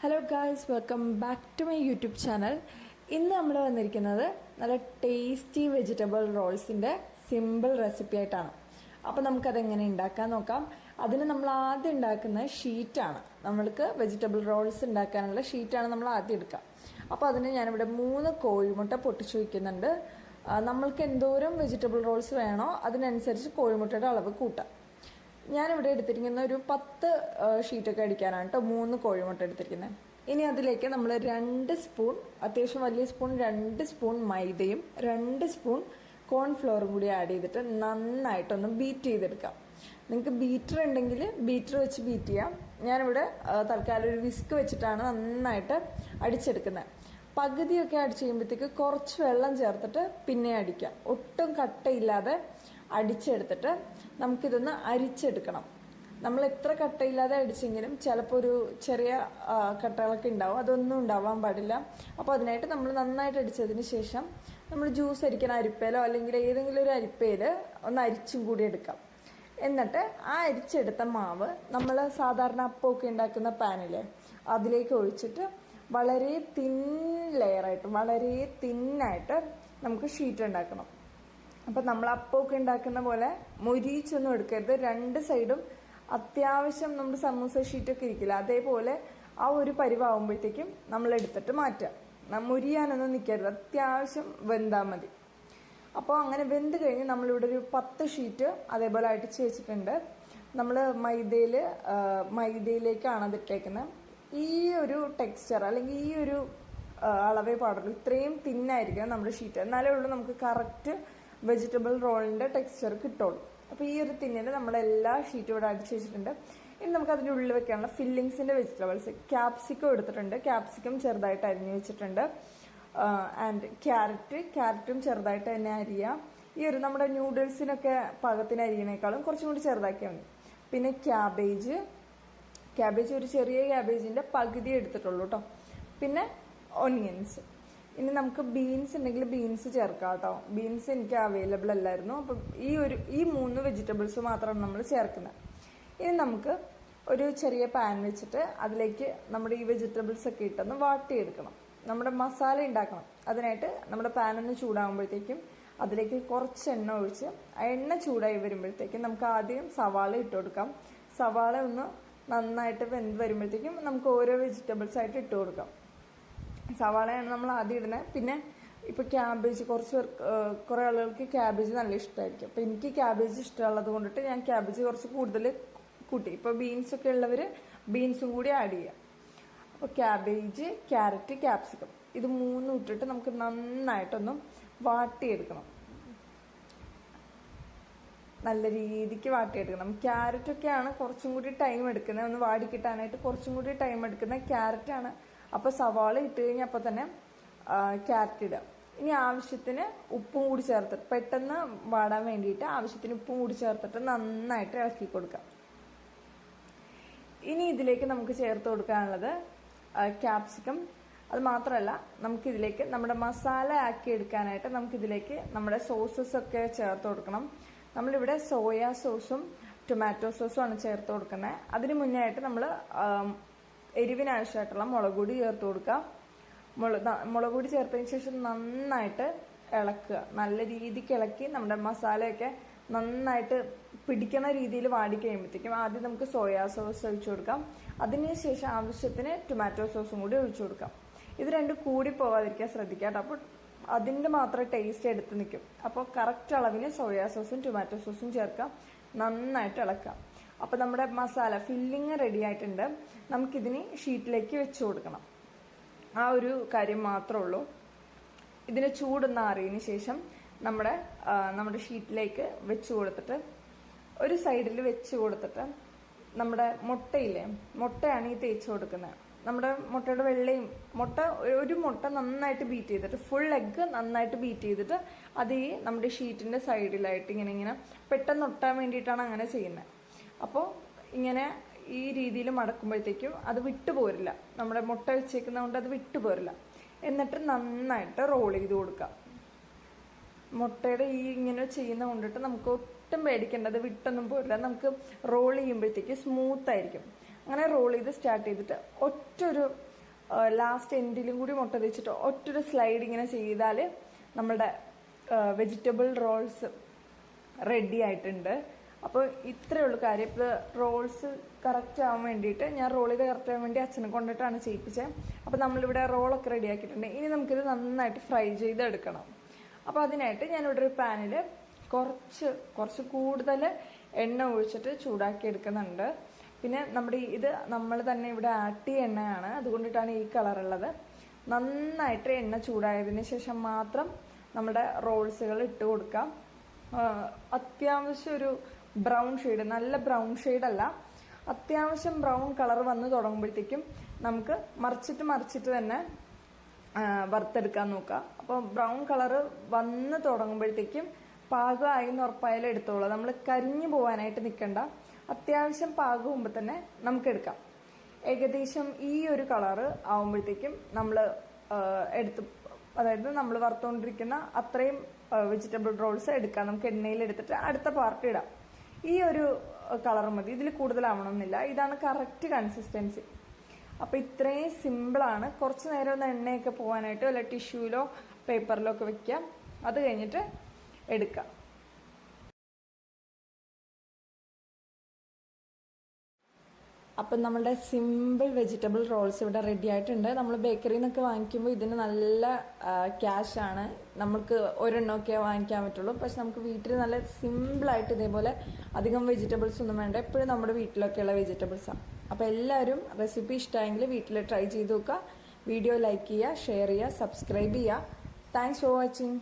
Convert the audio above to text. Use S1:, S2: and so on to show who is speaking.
S1: Hello guys welcome back to my YouTube channel ഇന്ന് നമ്മൾ വന്നിരിക്കുന്നത് നല്ല ടേസ്റ്റി വെജിറ്റബിൾ റോൾസിന്റെ സിമ്പിൾ റെസിപ്പി ആയിട്ടാണ്. അപ്പോൾ നമുക്കതെങ്ങനെ ഉണ്ടാക്കാൻ നോക്കാം. അതിന് നമ്മൾ ആദ്യം ഉണ്ടാക്കുന്ന ഷീറ്റാണ് നമ്മൾക്ക് വെജിറ്റബിൾ റോൾസ് ഉണ്ടാക്കാനുള്ള ഷീറ്റാണ് നമ്മൾ ആദ്യം എടുക്കുക. അപ്പോൾ അതിന് ഞാനിവിടെ മൂന്ന് കോഴിമുട്ട പൊട്ടിച്ചു വയ്ക്കുന്നുണ്ട് നമ്മൾക്ക് എന്തോരം വെജിറ്റബിൾ റോൾസ് വേണോ അതിനനുസരിച്ച് കോഴിമുട്ടയുടെ അളവ് കൂട്ടാം. ഞാനിവിടെ എടുത്തിരിക്കുന്ന ഒരു പത്ത് ഷീറ്റൊക്കെ അടിക്കാനാണ് കേട്ടോ. മൂന്ന് കോഴിമുട്ട എടുത്തിരിക്കുന്നത്. ഇനി അതിലേക്ക് നമ്മൾ രണ്ട് സ്പൂൺ അത്യാവശ്യം വലിയ സ്പൂൺ രണ്ട് സ്പൂൺ മൈദയും രണ്ട് സ്പൂൺ കോൺഫ്ലോറും കൂടി ആഡ് ചെയ്തിട്ട് നന്നായിട്ടൊന്ന് ബീറ്റ് ചെയ്തെടുക്കാം. നിങ്ങൾക്ക് ബീറ്റർ ഉണ്ടെങ്കിൽ ബീറ്റർ വെച്ച് ബീറ്റ് ചെയ്യാം. ഞാനിവിടെ തൽക്കാലം ഒരു വിസ്ക് വെച്ചിട്ടാണ് നന്നായിട്ട് അടിച്ചെടുക്കുന്നത്. പകുതിയൊക്കെ അടിച്ച് കഴിയുമ്പോഴത്തേക്ക് കുറച്ച് വെള്ളം ചേർത്തിട്ട് പിന്നെ അടിക്കുക ഒട്ടും കട്ടയില്ലാതെ അടിച്ചെടുത്തിട്ട് നമുക്കിതൊന്ന് അരിച്ചെടുക്കണം. നമ്മൾ എത്ര കട്ടയില്ലാതെ അടിച്ചെങ്കിലും ചിലപ്പോൾ ഒരു ചെറിയ കട്ടകളൊക്കെ ഉണ്ടാവും. അതൊന്നും ഉണ്ടാവാൻ പാടില്ല. അപ്പോൾ അതിനായിട്ട് നമ്മൾ നന്നായിട്ട് അടിച്ചതിന് ശേഷം നമ്മൾ ജ്യൂസ് അരിക്കണ അരിപ്പയിലോ അല്ലെങ്കിൽ ഏതെങ്കിലും ഒരു അരിപ്പയിൽ ഒന്ന് അരിച്ചും കൂടി എടുക്കാം. എന്നിട്ട് ആ അരിച്ചെടുത്ത മാവ് നമ്മൾ സാധാരണ അപ്പമൊക്കെ ഉണ്ടാക്കുന്ന പാനിലെ അതിലേക്ക് ഒഴിച്ചിട്ട് വളരെ തിൻ ലെയറായിട്ട് വളരെ തിന്നായിട്ട് നമുക്ക് ഷീറ്റ് ഉണ്ടാക്കണം. അപ്പം നമ്മൾ അപ്പമൊക്കെ ഉണ്ടാക്കുന്ന പോലെ മൊരിച്ചൊന്നും എടുക്കരുത്. രണ്ട് സൈഡും അത്യാവശ്യം നമ്മുടെ സമൂസ ഷീറ്റൊക്കെ ഇരിക്കില്ല അതേപോലെ ആ ഒരു പരിവാകുമ്പോഴത്തേക്കും നമ്മൾ എടുത്തിട്ട് മാറ്റുക മുരിയാനൊന്നും നിൽക്കരുത് അത്യാവശ്യം വെന്താൽ മതി. അപ്പോൾ അങ്ങനെ വെന്ത് കഴിഞ്ഞ് നമ്മളിവിടെ ഒരു പത്ത് ഷീറ്റ് അതേപോലെ അടിച്ച് വെച്ചിട്ടുണ്ട് നമ്മൾ മൈദയിൽ മൈദയിലേക്കാണ് അത് ഇട്ടേക്കുന്നത് ഈ ഒരു ടെക്സ്ചർ അല്ലെങ്കിൽ ഈ ഒരു അളവേ പാടുള്ളൂ. ഇത്രയും തിന്നായിരിക്കണം നമ്മുടെ ഷീറ്റ് എന്നാലേ ഉള്ളൂ നമുക്ക് കറക്റ്റ് വെജിറ്റബിൾ റോളിന്റെ ടെക്സ്ചർ കിട്ടുള്ളൂ. അപ്പോൾ ഈ ഒരു തിന്നിൽ നമ്മൾ എല്ലാ ഷീറ്റും ഇവിടെ അടിച്ചു വെച്ചിട്ടുണ്ട്. ഇനി നമുക്ക് അതിന്റെ ഉള്ളിൽ വെക്കാനുള്ള ഫില്ലിങ്സിന്റെ വെജിറ്റബിൾസ് ക്യാപ്സിക്കം എടുത്തിട്ടുണ്ട്. ക്യാപ്സിക്കം ചെറുതായിട്ട് അരിഞ്ഞു വെച്ചിട്ടുണ്ട്. ആൻഡ് ക്യാരറ്റ് ക്യാരറ്റും ചെറുതായിട്ട് തന്നെ അരിയാം. ഈ ഒരു നമ്മുടെ ന്യൂഡിൽസിനൊക്കെ പാകത്തിന് അരിയണേക്കാളും കുറച്ചും കൂടി ചെറുതാക്കിയാൽ മതി. പിന്നെ ക്യാബേജ് ക്യാബേജ് ഒരു ചെറിയ ക്യാബേജിന്റെ പകുതി എടുത്തിട്ടുള്ളൂ കേട്ടോ പിന്നെ ഓണിയൻസ് ഇനി നമുക്ക് ബീൻസ് ഉണ്ടെങ്കിൽ ബീൻസ് ചേർക്കാം കേട്ടോ ബീൻസ് എനിക്ക് അവൈലബിൾ അല്ലായിരുന്നു. അപ്പം ഈ ഒരു ഈ മൂന്ന് വെജിറ്റബിൾസ് മാത്രമാണ് നമ്മൾ ചേർക്കുന്നത്. ഇനി നമുക്ക് ഒരു ചെറിയ പാൻ വെച്ചിട്ട് അതിലേക്ക് നമ്മുടെ ഈ വെജിറ്റബിൾസ് ഒക്കെ ഇട്ടൊന്ന് വാട്ടിയെടുക്കണം. നമ്മുടെ മസാല ഉണ്ടാക്കണം. അതിനായിട്ട് നമ്മുടെ പാൻ ഒന്ന് ചൂടാകുമ്പോഴത്തേക്കും അതിലേക്ക് കുറച്ച് എണ്ണ ഒഴിച്ച് ആ എണ്ണ ചൂടായി വരുമ്പോഴത്തേക്കും നമുക്ക് ആദ്യം സവാള ഇട്ട് കൊടുക്കാം. സവാള ഒന്ന് നന്നായിട്ട് വെന്ത് വരുമ്പോഴത്തേക്കും നമുക്ക് ഓരോ വെജിറ്റബിൾസ് ആയിട്ട് ഇട്ട് കൊടുക്കാം. സവാളയാണ് നമ്മൾ ആദ്യം ഇടുന്നത് പിന്നെ ഇപ്പൊ ക്യാബേജ് കുറച്ച് പേർക്ക് കുറെ ആളുകൾക്ക് ക്യാബേജ് നല്ല ഇഷ്ടമായിരിക്കും അപ്പൊ എനിക്ക് ക്യാബേജ് ഇഷ്ടമുള്ളത് കൊണ്ടിട്ട് ഞാൻ ക്യാബേജ് കുറച്ച് കൂടുതൽ കൂട്ടി. ഇപ്പൊ ബീൻസ് ഒക്കെ ഉള്ളവര് ബീൻസും കൂടി ആഡ് ചെയ്യാം. അപ്പോൾ ക്യാബേജ് ക്യാരറ്റ് ക്യാപ്സിക്കം ഇത് മൂന്നും ഇട്ടിട്ട് നമുക്ക് നന്നായിട്ടൊന്നും വാട്ടിയെടുക്കണം. നല്ല രീതിക്ക് വാട്ടിയെടുക്കണം. ക്യാരറ്റ് ഒക്കെയാണ് കുറച്ചും കൂടി ടൈം എടുക്കുന്നത്. ഒന്ന് വാടി കിട്ടാനായിട്ട് കുറച്ചും കൂടി ടൈം എടുക്കുന്ന ക്യാരറ്റാണ്. അപ്പോൾ സവാള ഇട്ട് കഴിഞ്ഞാൽ അപ്പോൾ തന്നെ ക്യാരറ്റ് ഇടുക. ഇനി ആവശ്യത്തിന് ഉപ്പും കൂടി ചേർത്തിട്ട് പെട്ടെന്ന് വാടാൻ വേണ്ടിയിട്ട് ആവശ്യത്തിന് ഉപ്പും കൂടി ചേർത്തിട്ട് നന്നായിട്ട് ഇളക്കി കൊടുക്കാം ഇനി ഇതിലേക്ക് നമുക്ക് ചേർത്ത് കൊടുക്കാനുള്ളത് ക്യാപ്സിക്കം അത് മാത്രമല്ല നമുക്കിതിലേക്ക് നമ്മുടെ മസാല ആക്കി എടുക്കാനായിട്ട് നമുക്കിതിലേക്ക് നമ്മുടെ സോസസ് ഒക്കെ ചേർത്ത് കൊടുക്കണം. നമ്മളിവിടെ സോയാ സോസും ടൊമാറ്റോ സോസും ആണ് ചേർത്ത് കൊടുക്കുന്നത്. അതിന് മുന്നേ ആയിട്ട് നമ്മൾ എരിവിനാവശ്യമായിട്ടുള്ള മുളക് പൊടി ചേർത്ത് കൊടുക്കുക. മുളക് മുളക് പൊടി ചേർത്തതിന് ശേഷം നന്നായിട്ട് ഇളക്കുക. നല്ല രീതിക്ക് ഇളക്കി നമ്മുടെ മസാലയൊക്കെ നന്നായിട്ട് പിടിക്കുന്ന രീതിയിൽ വാടി കഴിയുമ്പോഴത്തേക്കും ആദ്യം നമുക്ക് സോയാ സോസ് ഒഴിച്ചു കൊടുക്കാം. അതിനുശേഷം ആവശ്യത്തിന് ടൊമാറ്റോ സോസും കൂടി ഒഴിച്ചു കൊടുക്കാം. ഇത് രണ്ടും കൂടി പോകാതിരിക്കാൻ ശ്രദ്ധിക്കാം കേട്ടോ. അപ്പോൾ അതിന്റെ മാത്രം ടേസ്റ്റ് എടുത്ത് നിൽക്കും. അപ്പോൾ കറക്റ്റ് അളവിൽ സോയാ സോസും ടൊമാറ്റോ സോസും ചേർക്കാം. നന്നായിട്ട് ഇളക്കാം. അപ്പോൾ നമ്മുടെ മസാല ഫില്ലിങ് റെഡി ആയിട്ടുണ്ട്. നമുക്കിതിന് ഷീറ്റിലേക്ക് വെച്ച് കൊടുക്കണം. ആ ഒരു കാര്യം മാത്രമേ ഉള്ളൂ. ഇതിന് ചൂടൊന്ന് അറിയതിന് ശേഷം നമ്മുടെ നമ്മുടെ ഷീറ്റിലേക്ക് വെച്ച് കൊടുത്തിട്ട് ഒരു സൈഡിൽ വെച്ച് കൊടുത്തിട്ട് നമ്മുടെ മുട്ടയില്ലേ മുട്ടയാണ് ഈ തേച്ച് കൊടുക്കുന്നത്. നമ്മുടെ മുട്ടയുടെ വെള്ളയും മുട്ട ഒരു മുട്ട നന്നായിട്ട് ബീറ്റ് ചെയ്തിട്ട് ഫുൾ എഗ്ഗ് നന്നായിട്ട് ബീറ്റ് ചെയ്തിട്ട് അത് ഈ നമ്മുടെ ഷീറ്റിന്റെ സൈഡിലായിട്ട് ഇങ്ങനെ ഇങ്ങനെ പെട്ടെന്ന് ഒട്ടാൻ വേണ്ടിയിട്ടാണ് അങ്ങനെ ചെയ്യുന്നത് അപ്പോൾ ഇങ്ങനെ ഈ രീതിയിൽ മടക്കുമ്പോഴത്തേക്കും അത് വിട്ടുപോരില്ല നമ്മുടെ മുട്ട വെച്ചേക്കുന്നതുകൊണ്ട് അത് വിട്ടുപോരില്ല എന്നിട്ട് നന്നായിട്ട് റോൾ ചെയ്ത് കൊടുക്കാം. മുട്ടയുടെ ഈ ഇങ്ങനെ ചെയ്യുന്ന കൊണ്ടിട്ട് നമുക്ക് ഒട്ടും പേടിക്കേണ്ടത് വിട്ടൊന്നും പോരില്ല. നമുക്ക് റോൾ ചെയ്യുമ്പോഴത്തേക്ക് സ്മൂത്ത് ആയിരിക്കും. അങ്ങനെ റോൾ ചെയ്ത് സ്റ്റാർട്ട് ചെയ്തിട്ട് ഒറ്റൊരു ലാസ്റ്റ് എൻഡിലും കൂടി മുട്ട തേച്ചിട്ട് ഒറ്റൊരു സ്ലൈഡ് ഇങ്ങനെ ചെയ്താൽ നമ്മുടെ വെജിറ്റബിൾ റോൾസ് റെഡി ആയിട്ടുണ്ട്. അപ്പോൾ ഇത്രയേ ഉള്ളൂ കാര്യം. ഇപ്പോൾ റോൾസ് കറക്റ്റ് ആവാൻ വേണ്ടിയിട്ട് ഞാൻ റോൾ ചെയ്ത് കറക്റ്റ് ആവാൻ വേണ്ടി അച്ഛനെ കൊണ്ടിട്ടാണ് ചെയ്യിപ്പിച്ചത് അപ്പോൾ നമ്മളിവിടെ റോളൊക്കെ റെഡി ആക്കിയിട്ടുണ്ട്. ഇനി നമുക്കിത് നന്നായിട്ട് ഫ്രൈ ചെയ്തെടുക്കണം. അപ്പോൾ അതിനായിട്ട് ഞാനിവിടെ ഒരു പാനിൽ കുറച്ച് കുറച്ച് കൂടുതൽ എണ്ണ ഒഴിച്ചിട്ട് ചൂടാക്കി എടുക്കുന്നുണ്ട്. പിന്നെ നമ്മുടെ ഇത് നമ്മൾ തന്നെ ഇവിടെ ആട്ടിയ എണ്ണയാണ്. അതുകൊണ്ടിട്ടാണ് ഈ കളറുള്ളത് നന്നായിട്ട് എണ്ണ ചൂടായതിന് ശേഷം മാത്രം നമ്മുടെ റോൾസുകൾ ഇട്ട് കൊടുക്കാം. അത്യാവശ്യം ഒരു ബ്രൗൺ ഷെയ്ഡ് നല്ല ബ്രൗൺ ഷെയ്ഡല്ല അത്യാവശ്യം ബ്രൗൺ കളർ വന്ന് തുടങ്ങുമ്പോഴത്തേക്കും നമുക്ക് മറിച്ചിട്ട് മറിച്ചിട്ട് തന്നെ വറുത്തെടുക്കാൻ നോക്കുക അപ്പോൾ ബ്രൗൺ കളർ വന്ന് തുടങ്ങുമ്പോഴത്തേക്കും പാകമായി എന്ന് ഉറപ്പായാലും എടുത്തോളൂ. നമ്മൾ കരിഞ്ഞു പോകാനായിട്ട് നിൽക്കണ്ട അത്യാവശ്യം പാകമാകുമ്പോൾ തന്നെ നമുക്ക് എടുക്കാം. ഏകദേശം ഈ ഒരു കളറ് ആവുമ്പോഴത്തേക്കും നമ്മൾ എടുത്ത് അതായത് നമ്മൾ വറുത്തുകൊണ്ടിരിക്കുന്ന അത്രയും വെജിറ്റബിൾ റോൾസ് എടുക്കാം. നമുക്ക് എണ്ണയിൽ എടുത്തിട്ട് അടുത്ത പാർട്ടി ഇടാം. ഈ ഒരു കളർ മതി. ഇതിൽ കൂടുതലാവണമെന്നില്ല. ഇതാണ് കറക്റ്റ് കൺസിസ്റ്റൻസി അപ്പോൾ ഇത്രയും സിമ്പിളാണ് കുറച്ച് നേരം ഒന്ന് എണ്ണയൊക്കെ പോകാനായിട്ട് വല്ല ടിഷ്യൂലോ പേപ്പറിലോ ഒക്കെ വെക്കാം. അത് കഴിഞ്ഞിട്ട് എടുക്കാം. അപ്പം നമ്മുടെ സിമ്പിൾ വെജിറ്റബിൾ റോൾസ് ഇവിടെ റെഡി ആയിട്ടുണ്ട്. നമ്മൾ ബേക്കറിയിൽ നിന്നൊക്കെ വാങ്ങിക്കുമ്പോൾ ഇതിന് നല്ല ക്യാഷ് ആണ്. നമുക്ക് ഒരെണ്ണമൊക്കെ വാങ്ങിക്കാൻ പറ്റുള്ളൂ. പക്ഷെ നമുക്ക് വീട്ടിൽ നല്ല സിമ്പിളായിട്ട് ഇതേപോലെ അധികം വെജിറ്റബിൾസ് ഒന്നും വേണ്ട. എപ്പോഴും നമ്മുടെ വീട്ടിലൊക്കെയുള്ള വെജിറ്റബിൾസാണ് അപ്പോൾ എല്ലാവരും റെസിപ്പി ഇഷ്ടമായെങ്കിൽ വീട്ടിൽ ട്രൈ ചെയ്ത് നോക്കുക. വീഡിയോ ലൈക്ക് ചെയ്യുക ഷെയർ ചെയ്യുക സബ്സ്ക്രൈബ് ചെയ്യുക. Thanks for watching